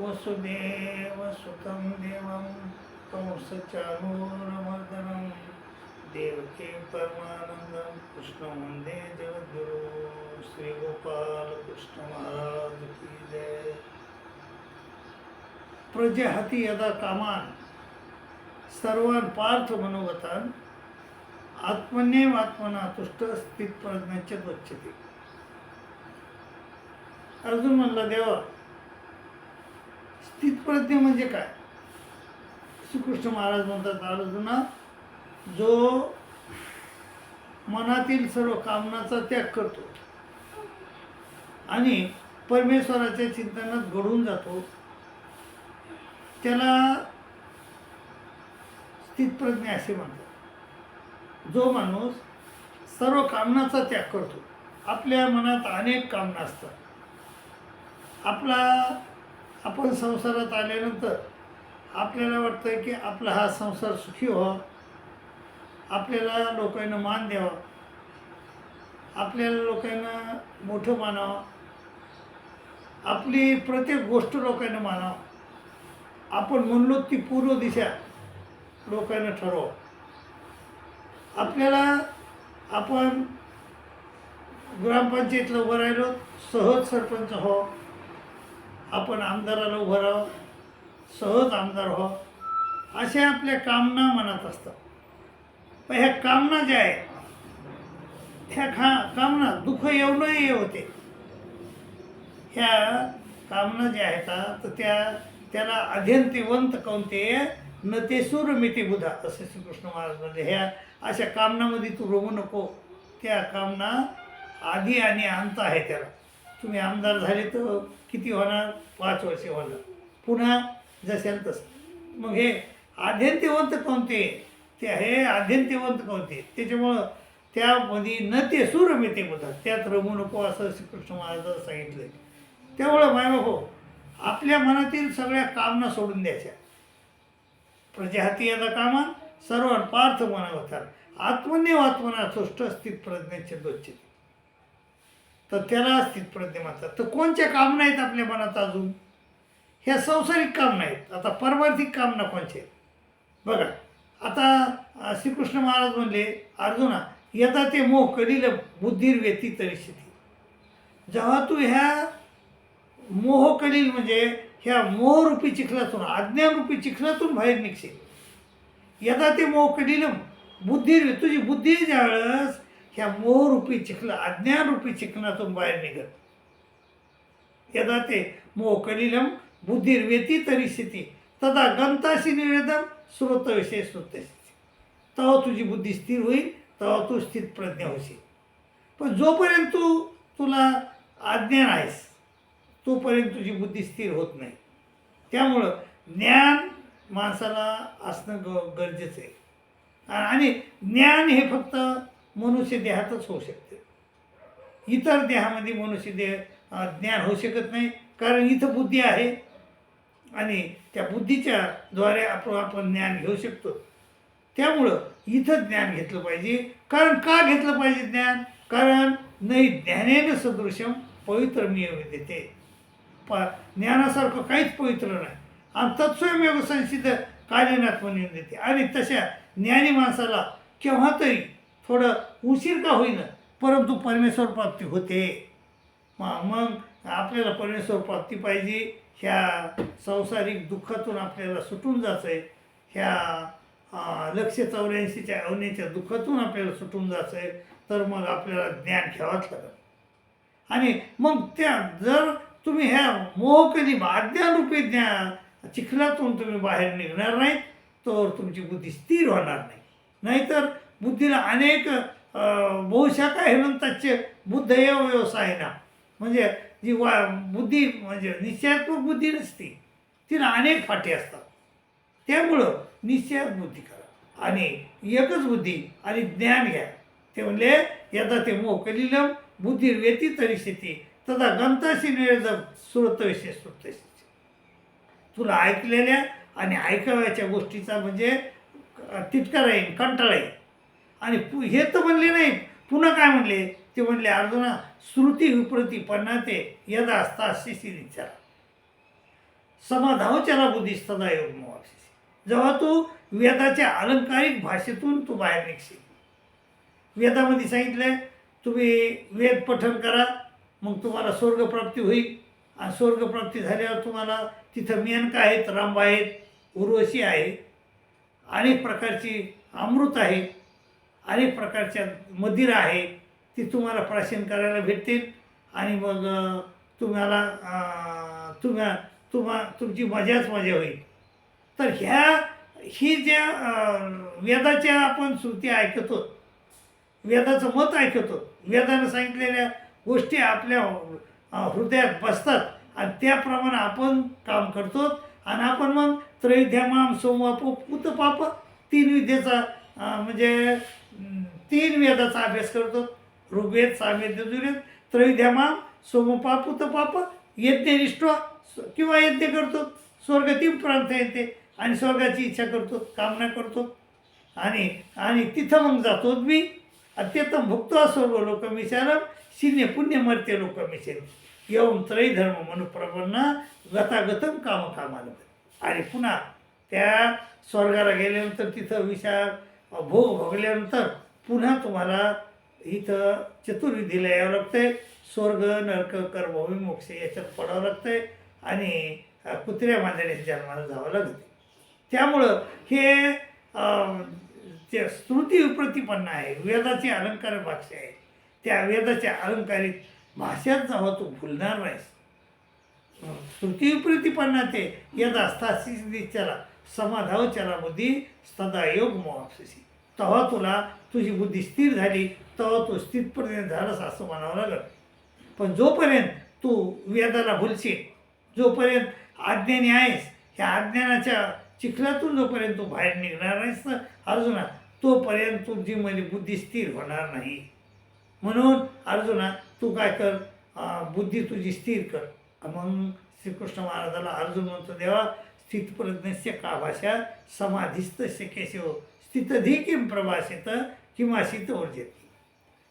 वसुदेवसुतं देवं कंसचाणूरमर्दनं देवके परमानन्दं कृष्णं वन्दे जगद्गुरु श्रीगोपालकृष्ण महाराज की जय। प्रजेहाती यदा कामान सर्वान पार्थ मनोगतान आत्मनेव आत्मना तुष्ट स्थित प्रज्ञाचे गच्छते अर्जुन म्हणला देवा स्थितप्रज्ञ म्हणजे काय? श्रीकृष्ण महाराज म्हणतात अर्जुना जो मनातील सर्व कामनाचा त्याग करतो आणि परमेश्वराच्या चिंतनात घडून जातो त्याला स्थितप्रज्ञ असे म्हणतात. जो माणूस सर्व कामनाचा त्याग करतो आपल्या मनात अनेक कामना असतात. आपला आपण संसारात आल्यानंतर आपल्याला वाटतं की आपला हा संसार सुखी व्हावा. आपल्याला लोकांना मान द्यावा. आपल्याला लोकांना मोठं मानावं. आपली प्रत्येक गोष्ट लोकांना मानावं. आपण म्हणलो ती पूर्व दिशा लोकांना ठरवा आपल्याला आपण ग्रामपंचायतीला उभं राहिलो सहज सरपंच हो आपण आमदाराला उभं राहावं सहज आमदार व्हावं अशा आपल्या कामना मनात असतात. पण ह्या कामना ज्या आहेत ह्या खा कामना दुःख येऊनही होते. ह्या कामना ज्या आहेत तर त्या त्याला अध्यंतिवंत कोणते न ते सूर मिती बुधा असे श्रीकृष्ण महाराज म्हणजे ह्या अशा कामनामध्ये तू रमू नको. त्या कामना आधी आणि अंत आहे त्याला. तुम्ही आमदार झाले तर किती होणार? पाच वर्षे होणार. पुन्हा जसेल तसं. मग हे आद्यंत्यवंत कोणते? ते हे आद्यंत्यवंत कोणते? त्याच्यामुळं त्यामध्ये न ते सूर मिते म्हणतात त्यात रमू नको असं श्रीकृष्ण महाराजांनी सांगितलं त्यामुळं माया हो आपल्या मनातील सगळ्या कामना सोडून द्यायच्या. प्रजाहाती याचा कामान सर्व पार्थ मनावतात आत्मनेव आत्मना सुष्ट स्थित प्रज्ञाचे दोच्छित. तर त्याला स्थित प्रज्ञा म्हणतात. तर कोणच्या कामना आहेत आपल्या मनात अजून? ह्या संसारिक कामना आहेत आता परमार्थिक कामना कोणचे आहेत? बघा आता श्रीकृष्ण महाराज म्हणले अर्जुना यदा ते मोह करील बुद्धीर व्यती तरी शेती जेव्हा तू ह्या मोह कलील म्हणजे ह्या मोहरूपी चिखलातून अज्ञानरूपी चिखलातून बाहेर निघशील. यदा ते मोह कलीलम बुद्धीर तुझी बुद्धी ज्यावेळेस ह्या मोहरूपी चिखला अज्ञानरूपी चिखलातून बाहेर निघत. यदा ते मोकलिलम बुद्धिर्व्यती तरी स्थिती. तदा गंताशी निवेदन श्रोतविषय श्रोतस्थिती तेव्हा तुझी बुद्धी स्थिर होईल तेव्हा तू स्थित प्रज्ञा होशील. पण जोपर्यंत तू तुला अज्ञान आहेस तोपर्यंत तुझी बुद्धी स्थिर होत नाही. त्यामुळं ज्ञान माणसाला असणं ग गरजेचं आहे. आणि ज्ञान हे फक्त मनुष्य देहातच होऊ शकते. इतर देहामध्ये मनुष्य देह ज्ञान होऊ शकत नाही कारण इथं बुद्धी आहे. आणि त्या बुद्धीच्या द्वारे आपण आपण ज्ञान घेऊ शकतो. त्यामुळं इथं ज्ञान घेतलं पाहिजे. कारण का घेतलं पाहिजे ज्ञान? कारण नाही ज्ञानेन सदृशम पवित्र नियम देते प ज्ञानासारखं काहीच पवित्र नाही. आणि तत्स्वयंमेव संसिद्ध कालीनाथ म्हणून देते आणि तशा ज्ञानी माणसाला केव्हा तरी थोडं उशीर का होईना परंतु परमेश्वर प्राप्ती होते. मग आपल्याला परमेश्वर प्राप्ती पाहिजे ह्या संसारिक दुःखातून आपल्याला सुटून जायचं आहे ह्या लक्ष चौऱ्याऐंशीच्या अवनेच्या दुःखातून आपल्याला सुटून जायचं आहे तर मग आपल्याला ज्ञान घ्यावंच लागेल. आणि मग त्या जर तुम्ही ह्या मोहकली अज्ञानरूपी ज्ञान चिखलातून तुम्ही बाहेर निघणार नाहीत तर तुमची बुद्धी स्थिर होणार नाही. नाहीतर बुद्धीला अनेक अं, बहुशाखा हेमंताचे बुद्ध एव व्यवसाय ना. म्हणजे जी वा बुद्धी म्हणजे निश्चयात्मक बुद्धी नसते. तिला अनेक फाटे असतात. त्यामुळं निश्चयात बुद्धी करा. आणि एकच बुद्धी आणि ज्ञान घ्या. ते म्हणले यदा ते मोकलीलम बुद्धी व्यती तरी शेती तदा गंताशी निवेदन श्रोतविषय श्रोतविषय तुला ऐकलेल्या आणि ऐकाव्याच्या गोष्टीचा म्हणजे तिटकारा येईल कंटाळा येईल आणि पु हे तर म्हणले नाही पुन्हा काय म्हणले? ते म्हणले अर्जुना श्रुती विप्रती पन्नाते यदा असता शिशी विचार समाधावच्याला बुद्धिस्तदा योग जेव्हा तू वेदाच्या अलंकारिक भाषेतून तू बाहेर निघशील. वेदामध्ये सांगितलंय तुम्ही वेद पठन करा मग तुम्हाला स्वर्गप्राप्ती होईल. आणि स्वर्गप्राप्ती झाल्यावर तुम्हाला तिथं मेनका आहेत रांबा आहेत उर्वशी आहे अनेक प्रकारची अमृत आहे अनेक प्रकारच्या मंदिरं आहे ती तुम्हाला प्राशन करायला भेटतील. आणि मग तुम्हाला तुम्हा तुम्हा तुमची मजाच मजा होईल. तर ह्या ही ज्या वेदाच्या आपण श्रुती ऐकतो वेदाचं मत ऐकतो वेदानं सांगितलेल्या गोष्टी आपल्या हृदयात बसतात. आणि त्याप्रमाणे आपण काम करतो. आणि आपण मग त्रैध्यामाम सोमवाप पुत पाप तीन विद्येचा म्हणजे तीन वेदाचा अभ्यास करतो. ऋग्वेद सामवेद यजुर्वेद त्रैध्यामाम सोमपाप पुत पाप यज्ञनिष्ठ किंवा यज्ञ करतो. स्वर्गती प्रांत येते आणि स्वर्गाची इच्छा करतो कामना करतो. आणि आणि तिथं मग जातो मी. अत्यंत भुक्त स्वर्ग लोक मिशालम शिन्य पुण्य मर्त्य लोक मिशेल येऊन त्रैधर्म मनुप्रपन्न गतागतम काम कामाला आणि पुन्हा त्या स्वर्गाला गेल्यानंतर तिथं विचार भोग भोगल्यानंतर पुन्हा तुम्हाला इथं चतुर्विधीला यावं लागतंय. स्वर्ग नरक कर्मभूमी मोक्ष याच्यात पडावं लागतंय आणि कुत्र्या मांजण्याच्या जन्माला जावं लागते त्यामुळं हे ते स्मृती स्तुती प्रतिपन्न आहे वेदाची अलंकार भाषा आहे त्या वेदाच्या अलंकारित भाषेत जावं तू भुलणार नाहीस. स्तुती प्रतिपन्न ते यदा स्थासी चला. समाधाव बुद्धी सदायोग तेव्हा तुला तुझी बुद्धी स्थिर झाली तेव्हा तू स्थितपर्यंत झालास असं म्हणावं लागलं. पण जोपर्यंत तू वेदाला भुलशील जोपर्यंत अज्ञानी आहेस ह्या अज्ञानाच्या चिखलातून जोपर्यंत तू बाहेर निघणार नाहीस ना अर्जुना तोपर्यंत तुझी म्हणजे बुद्धी स्थिर होणार नाही. म्हणून अर्जुना तू काय कर बुद्धी तुझी स्थिर कर. मग श्रीकृष्ण महाराजाला अर्जुन म्हणतो देवा स्थितप्रज्ञस्य का भाषा समाधिस्तस्य केशव हो। स्थितधी किम प्रभाषेत किमाशित ऊर्जेती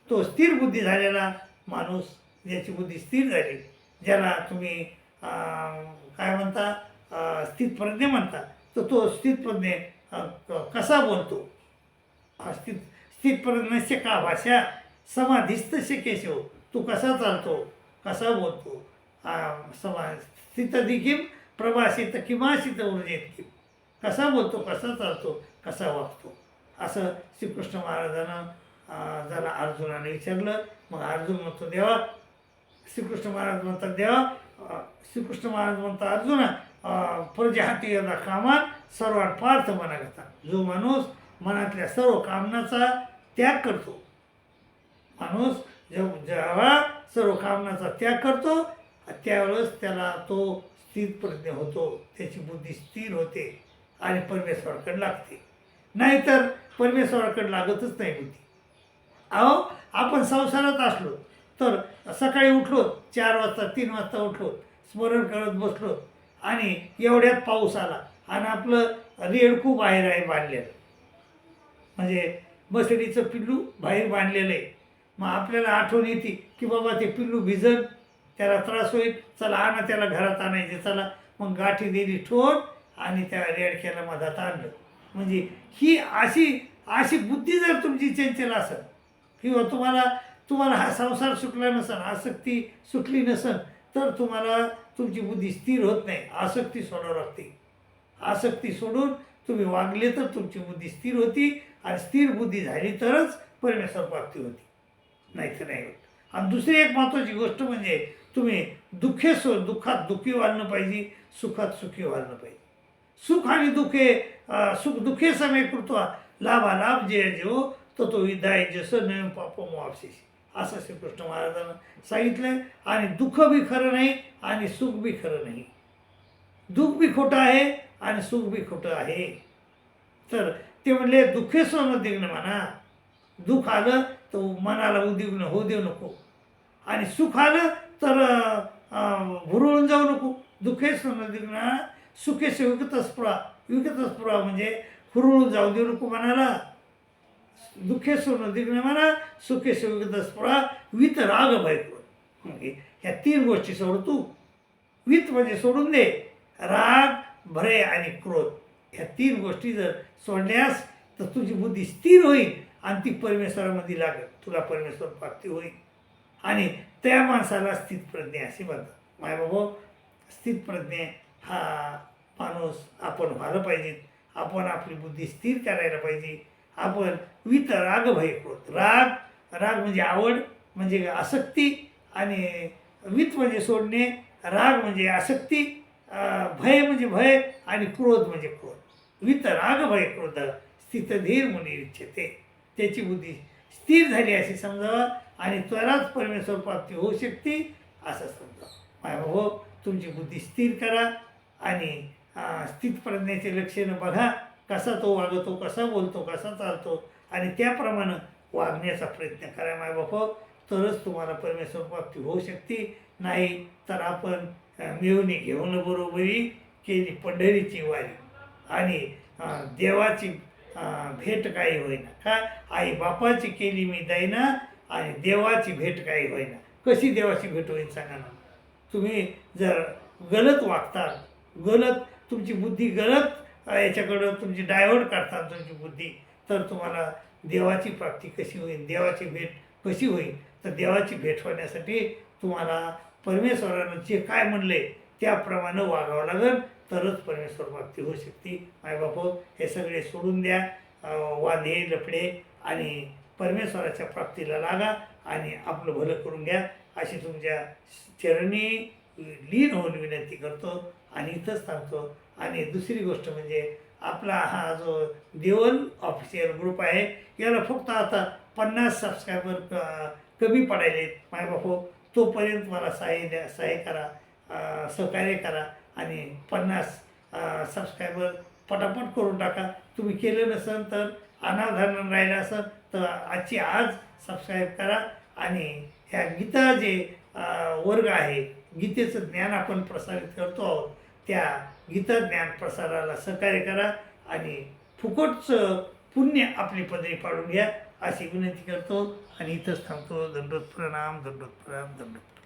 तो स्थिर बुद्धी झालेला माणूस ज्याची बुद्धी स्थिर झाली ज्याला तुम्ही काय म्हणता स्थितप्रज्ञ म्हणता तर तो स्थितप्रज्ञ क- कसा बोलतो? स्थित स्थितप्रज्ञस्य का भाषा समाधिस्थ केशव हो। तू कसा चालतो? कसा बोलतो? समा स्थितधी किम प्रभासित किमाशित ऊर्जेत किम कसा बोलतो कसा चालतो कसा वागतो? असं श्रीकृष्ण महाराजानं जरा अर्जुनाने विचारलं मग अर्जुन म्हणतो देवा श्रीकृष्ण महाराज म्हणतात देवा श्रीकृष्ण महाराज म्हणतात अर्जुना प्रजाहाती प्रजाती यदा कामान सर्वात पार्थ मनागता जो माणूस मनातल्या सर्व कामनाचा त्याग करतो. माणूस जेव्हा सर्व कामनाचा त्याग करतो त्यावेळेस त्याला तो स्थिर प्रज्ञ होतो त्याची बुद्धी स्थिर होते आणि परमेश्वराकडे लागते. नाहीतर परमेश्वराकडे लागतच नाही बुद्धी. अहो आपण संसारात असलो तर सकाळी उठलो चार वाजता तीन वाजता उठलो स्मरण करत बसलो आणि एवढ्यात पाऊस आला आणि आपलं रेडकू बाहेर आहे बांधलेलं. म्हणजे बसडीचं पिल्लू बाहेर बांधलेलं आहे. मग आपल्याला आठवण येते की बाबा ते पिल्लू भिजन त्याला त्रास होईल. चला आणा त्याला घरात आणायचे. चला. मग गाठी दिली ठोट आणि त्या रेडक्याला मधात आणलं. म्हणजे ही अशी अशी बुद्धी जर तुमची चंचल असेल किंवा हो तुम्हाला तुम्हाला हा संसार सुटला नसेल आसक्ती सुटली नसेल तर तुम्हाला तुमची बुद्धी स्थिर होत नाही. आसक्ती सोडावं लागते आसक्ती सोडून तुम्ही वागले तर तुमची बुद्धी स्थिर होती आणि स्थिर बुद्धी झाली तरच परमेश्वर प्राप्ती होती. नाही तर नाही होत. आणि दुसरी एक महत्त्वाची गोष्ट म्हणजे तुम्ही दुःखे सु दुःखात दुःखी व्हायला पाहिजे सुखात सुखी व्हायला पाहिजे. सुख आणि दुःखे सुख दुःखे समय कृत्वा लाभा लाभ जे जो तो तो विदाय जसं नवीन पाप मापशी असं श्रीकृष्ण महाराजांना सांगितलं आणि दुःख बी खरं नाही आणि सुख बी खरं नाही. दुःख बी खोटं आहे आणि सुख बी खोटं आहे. तर ते म्हणले दुःखे सोनं दिग्न म्हणा. दुःख आलं तर मनाला उद्विग्न होऊ देऊ नको. आणि सुख आलं तर हुरळून जाऊ नको. दुःखे सुखेश दिग्न सुखेश विकतस्पुरा विकतस्पुरा म्हणजे हुरळून जाऊ देऊ नको मनाला. दुःखे सोनं दिग्न म्हणा सुखेश विकतस्पुरा वित राग भय ह्या तीन गोष्टी सोड तू. वित म्हणजे सोडून दे. राग भरे आणि क्रोध. ह्या तीन गोष्टी जर सोडल्यास तर तुझी बुद्धी स्थिर होईल आणि ती परमेश्वरामध्ये लागेल. तुला परमेश्वर प्राप्ती होईल. आणि त्या माणसाला स्थितप्रज्ञ असे म्हणतात. मायबाबा स्थितप्रज्ञ हा माणूस आपण व्हायला पाहिजे. आपण आपली बुद्धी स्थिर करायला पाहिजे. आपण वित राग भय क्रोध राग राग म्हणजे आवड म्हणजे आसक्ती आणि वित म्हणजे सोडणे. राग म्हणजे आसक्ती भय म्हणजे भय आणि क्रोध म्हणजे क्रोध. वित राग भय क्रोध स्थितधीर म्हणून इच्छते. त्याची बुद्धी स्थिर झाली अशी समजावं. आणि त्वराच परमेश्वर प्राप्ती होऊ शकते असं समजा. माय भाऊ तुमची बुद्धी स्थिर करा आणि स्थितप्रज्ञेचे लक्षणं बघा कसा तो वागतो कसा बोलतो कसा चालतो आणि त्याप्रमाणे वागण्याचा प्रयत्न करा माय बाप तरच तुम्हाला परमेश्वर प्राप्ती होऊ शकते. नाही तर आपण अं, मिळवणी घेऊन बरोबरी केली पंढरीची वारी आणि देवाची भेट काही होईना. का? आई बापाची केली मी दैना आणि देवाची भेट काही होईना. कशी देवाची भेट होईल सांगा ना. तुम्ही जर गलत वागता गलत तुमची बुद्धी गलत याच्याकडं तुमची डायव्हर्ट करतात तुमची बुद्धी तर तुम्हाला देवाची प्राप्ती कशी होईल देवाची भेट कशी होईल तर देवाची भेट होण्यासाठी तुम्हाला परमेश्वरानं जे काय म्हणले त्याप्रमाणे वागावं लागेल तरच परमेश्वर प्राप्ती होऊ शकते. मायबाप हे सगळे सोडून द्या. अ, वादे लफडे आणि परमेश्वराच्या प्राप्तीला लागा आणि आपलं भलं करून घ्या. अशी तुमच्या चरणी लीन होऊन विनंती करतो आणि इथंच थांबतो. आणि दुसरी गोष्ट म्हणजे आपला हा जो देवल ऑफिशियल ग्रुप आहे याला फक्त आता पन्नास सबस्क्रायबर कमी पडायले मायबापो तोपर्यंत मला सहाय्य द्या सहाय्य करा सहकार्य करा आणि पन्नास सबस्क्रायबर पटापट करून टाका. तुम्ही केलं नसेल तर अनाधान राहिलं असं तर आजची आज सबस्क्राईब करा आणि ह्या गीता जे वर्ग आहे गीतेचं ज्ञान आपण प्रसारित करतो आहोत त्या गीता ज्ञान प्रसाराला सहकार्य करा आणि फुकटचं पुण्य आपली पदरी पाडून घ्या अशी विनंती करतो आणि इथंच थांबतो. दंडोत प्रणाम दंडोत प्रणाम दंडोत